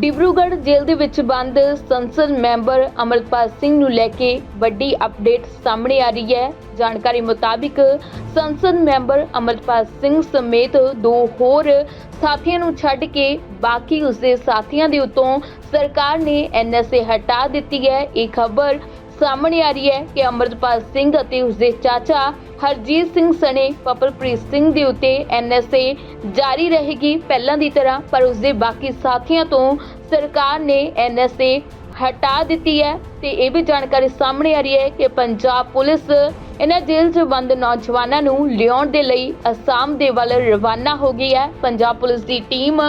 ਡਿਬਰੂਗੜ੍ਹ ਜੇਲ੍ਹ ਦੇ ਵਿੱਚ ਬੰਦ ਸੰਸਦ ਮੈਂਬਰ ਅਮਰਪਾਲ ਸਿੰਘ ਨੂੰ ਲੈ ਕੇ ਵੱਡੀ ਅਪਡੇਟ ਸਾਹਮਣੇ ਆ ਰਹੀ ਹੈ। ਜਾਣਕਾਰੀ ਮੁਤਾਬਿਕ ਸੰਸਦ ਮੈਂਬਰ ਅਮਰਪਾਲ ਸਿੰਘ ਸਮੇਤ ਦੋ ਹੋਰ ਸਾਥੀਆਂ ਨੂੰ ਛੱਡ ਕੇ ਬਾਕੀ ਉਸਦੇ ਸਾਥੀਆਂ ਦੇ ਉੱਤੋਂ ਸਰਕਾਰ ਨੇ ਐਨਐਸਏ ਹਟਾ ਦਿੱਤੀ ਹੈ। ਇਹ ਖਬਰ ਸਾਹਮਣੇ ਆ ਰਹੀ ਹੈ ਕਿ ਅਮਰਪਾਲ ਸਿੰਘ ਅਤੇ ਉਸਦੇ ਚਾਚਾ ਹਰਜੀਤ ਸਿੰਘ ਸਣੇ, ਪਪਲਪ੍ਰੀਤ ਸਿੰਘ ਦੇ ਉੱਤੇ ਐਨਐਸਏ ਜਾਰੀ ਰਹੇਗੀ ਪਹਿਲਾਂ ਦੀ ਤਰ੍ਹਾਂ, ਪਰ ਉਸਦੇ ਬਾਕੀ ਸਾਥੀਆਂ ਤੋਂ ਸਰਕਾਰ ਨੇ ਐਨਐਸਏ ਹਟਾ ਦਿੱਤੀ ਹੈ ਤੇ ਇਹ ਵੀ ਜਾਣਕਾਰੀ ਸਾਹਮਣੇ ਆ ਰਹੀ ਹੈ ਕਿ ਪੰਜਾਬ ਪੁਲਿਸ ਇਹਨਾਂ ਜੇਲ੍ਹ 'ਚ ਬੰਦ ਨੌਜਵਾਨਾਂ ਨੂੰ ਲਿਆਉਣ ਦੇ ਲਈ ਅਸਾਮ ਦੇ ਵੱਲ ਰਵਾਨਾ ਹੋ ਗਈ ਹੈ। ਪੰਜਾਬ ਪੁਲਿਸ ਦੀ ਟੀਮ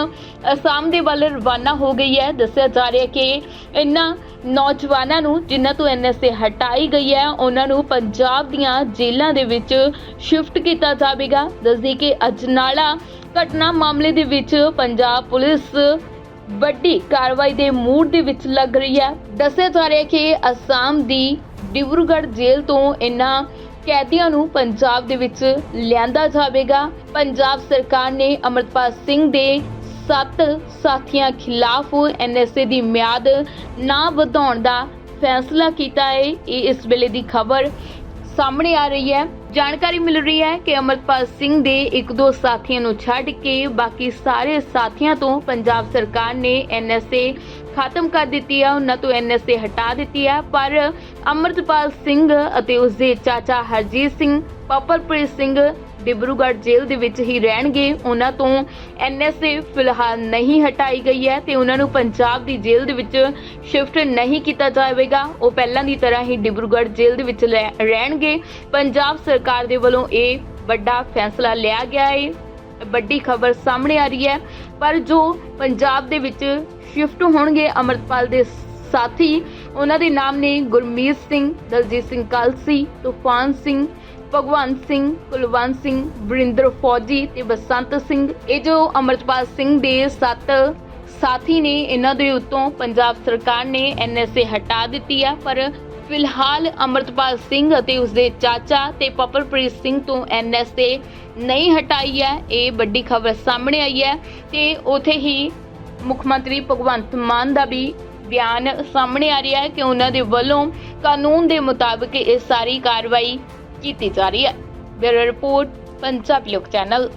ਅਸਾਮ ਦੇ ਵੱਲ ਰਵਾਨਾ ਹੋ ਗਈ ਹੈ। ਦੱਸਿਆ ਜਾ ਰਿਹਾ ਕਿ ਇਹਨਾਂ ਨੌਜਵਾਨਾਂ ਨੂੰ ਜਿਨ੍ਹਾਂ ਤੋਂ ਐਨਐਸਏ ਹਟਾਈ ਗਈ ਹੈ, ਉਹਨਾਂ ਨੂੰ ਪੰਜਾਬ ਦੀਆਂ ਜੇਲ੍ਹਾਂ ਦੇ ਵਿੱਚ ਸ਼ਿਫਟ ਕੀਤਾ ਜਾਵੇਗਾ। ਦੱਸਦੀ ਕਿ ਅਜਨਾਲਾ ਘਟਨਾ ਮਾਮਲੇ ਦੇ ਵਿੱਚ ਪੰਜਾਬ ਪੁਲਿਸ ਵੱਡੀ ਕਾਰਵਾਈ ਦੇ ਮੂਡ ਦੇ ਵਿੱਚ ਲੱਗ ਰਹੀ ਹੈ। ਦੱਸਿਆ ਜਾ ਰਿਹਾ ਕਿ ਅਸਾਮ ਦੀ ਡਿਬਰੂਗੜ੍ਹ ਜੇਲ੍ਹ ਤੋਂ ਇਨ੍ਹਾਂ ਕੈਦੀਆਂ ਨੂੰ ਪੰਜਾਬ ਦੇ ਵਿੱਚ ਲਿਆਂਦਾ ਜਾਵੇਗਾ। ਪੰਜਾਬ ਸਰਕਾਰ ਨੇ ਅਮਰਪਾਲ ਸਿੰਘ ਦੇ ਸੱਤ ਸਾਥੀਆਂ ਖਿਲਾਫ ਐਨਐਸਏ ਦੀ ਮਿਆਦ ਨਾ ਵਧਾਉਣ ਦਾ ਫੈਸਲਾ ਕੀਤਾ ਹੈ। ਇਹ ਇਸ ਵੇਲੇ ਦੀ ਖਬਰ ਸਾਹਮਣੇ ਆ ਰਹੀ ਹੈ। ਜਾਣਕਾਰੀ ਮਿਲ ਰਹੀ ਹੈ ਕਿ ਅਮਰਪਾਲ ਸਿੰਘ ਦੇ ਇੱਕ ਦੋ ਸਾਥੀਆਂ ਨੂੰ ਛੱਡ ਕੇ ਬਾਕੀ ਸਾਰੇ ਸਾਥੀਆਂ ਤੋਂ ਪੰਜਾਬ ਸਰਕਾਰ ਨੇ ਐਨਐਸਏ ਖਤਮ ਕਰ ਦਿੱਤੀ ਹੈ ਉਹਨਾਂ ਤੋਂ ਐਨਐਸਏ ਹਟਾ ਦਿੱਤੀ ਹੈ ਪਰ ਅਮਰਪਾਲ ਸਿੰਘ ਅਤੇ ਉਸਦੇ ਚਾਚਾ ਹਰਜੀਤ ਸਿੰਘ, ਪਪਲਪ੍ਰੀਤ ਸਿੰਘ ਡਿਬਰੂਗੜ੍ਹ ਜੇਲ੍ਹ ਦੇ ਵਿੱਚ ਹੀ ਰਹਿਣਗੇ। ਉਹਨਾਂ ਤੋਂ ਐਨਐਸਏ ਫਿਲਹਾਲ ਨਹੀਂ ਹਟਾਈ ਗਈ ਹੈ ਤੇ ਉਹਨਾਂ ਨੂੰ ਪੰਜਾਬ ਦੀ ਜੇਲ੍ਹ ਦੇ ਵਿੱਚ ਸ਼ਿਫਟ ਨਹੀਂ ਕੀਤਾ ਜਾਵੇਗਾ। ਉਹ ਪਹਿਲਾਂ ਦੀ ਤਰ੍ਹਾਂ ਹੀ ਡਿਬਰੂਗੜ੍ਹ ਜੇਲ੍ਹ ਦੇ ਵਿੱਚ ਲੈ- ਰਹਿਣਗੇ। ਪੰਜਾਬ ਸਰਕਾਰ ਦੇ ਵੱਲੋਂ ਇਹ ਵੱਡਾ ਫੈਸਲਾ ਲਿਆ ਗਿਆ ਹੈ ਵੱਡੀ ਖਬਰ ਸਾਹਮਣੇ ਆ ਰਹੀ ਹੈ। ਪਰ ਜੋ ਪੰਜਾਬ ਦੇ ਵਿੱਚ ਸ਼ਿਫਟ ਹੋਣਗੇ ਅਮਰਪਾਲ ਦੇ ਸਾਥੀ, ਉਹਨਾਂ ਦੇ ਨਾਮ ਨੇ ਗੁਰਮੀਤ ਸਿੰਘ, ਦਲਜੀਤ ਸਿੰਘ ਕਾਲਸੀ, ਤੂਫਾਨ ਸਿੰਘ ਭਗਵੰਤ ਸਿੰਘ, ਕੁਲਵੰਤ ਸਿੰਘ, ਵਰਿੰਦਰ ਫੌਜੀ ਤੇ ਬਸੰਤ ਸਿੰਘ। ਇਹ ਜੋ ਅਮਰਪਾਲ ਸਿੰਘ ਦੇ ਸੱਤ ਸਾਥੀ ਨੇ, ਇਹਨਾਂ ਦੇ ਉੱਤੋਂ ਪੰਜਾਬ ਸਰਕਾਰ ਨੇ ਐਨਐਸਏ ਹਟਾ ਦਿੱਤੀ ਹੈ ਪਰ ਫਿਲਹਾਲ ਅਮਰਪਾਲ ਸਿੰਘ ਅਤੇ ਉਸਦੇ ਚਾਚਾ ਤੇ ਪਪਲਪ੍ਰੀਤ ਸਿੰਘ ਤੋਂ ਐਨਐਸਏ ਨਹੀਂ ਹਟਾਈ ਹੈ ਇਹ ਵੱਡੀ ਖਬਰ ਸਾਹਮਣੇ ਆਈ ਹੈ ਤੇ ਉਥੇ ਹੀ ਮੁੱਖ ਮੰਤਰੀ ਭਗਵੰਤ ਮਾਨ ਦਾ ਵੀ ਬਿਆਨ ਸਾਹਮਣੇ ਆ ਰਿਹਾ ਹੈ ਕਿ ਉਹਨਾਂ ਦੇ ਵੱਲੋਂ ਕਾਨੂੰਨ ਦੇ ਮੁਤਾਬਕ ਇਹ ਸਾਰੀ ਕਾਰਵਾਈ ਕੀਤੀ ਜਾ ਰਹੀ ਹੈ। ਬਿਊਰੋ ਰਿਪੋਰਟ ਪੰਜਾਬ ਲੋਕ ਚੈਨਲ।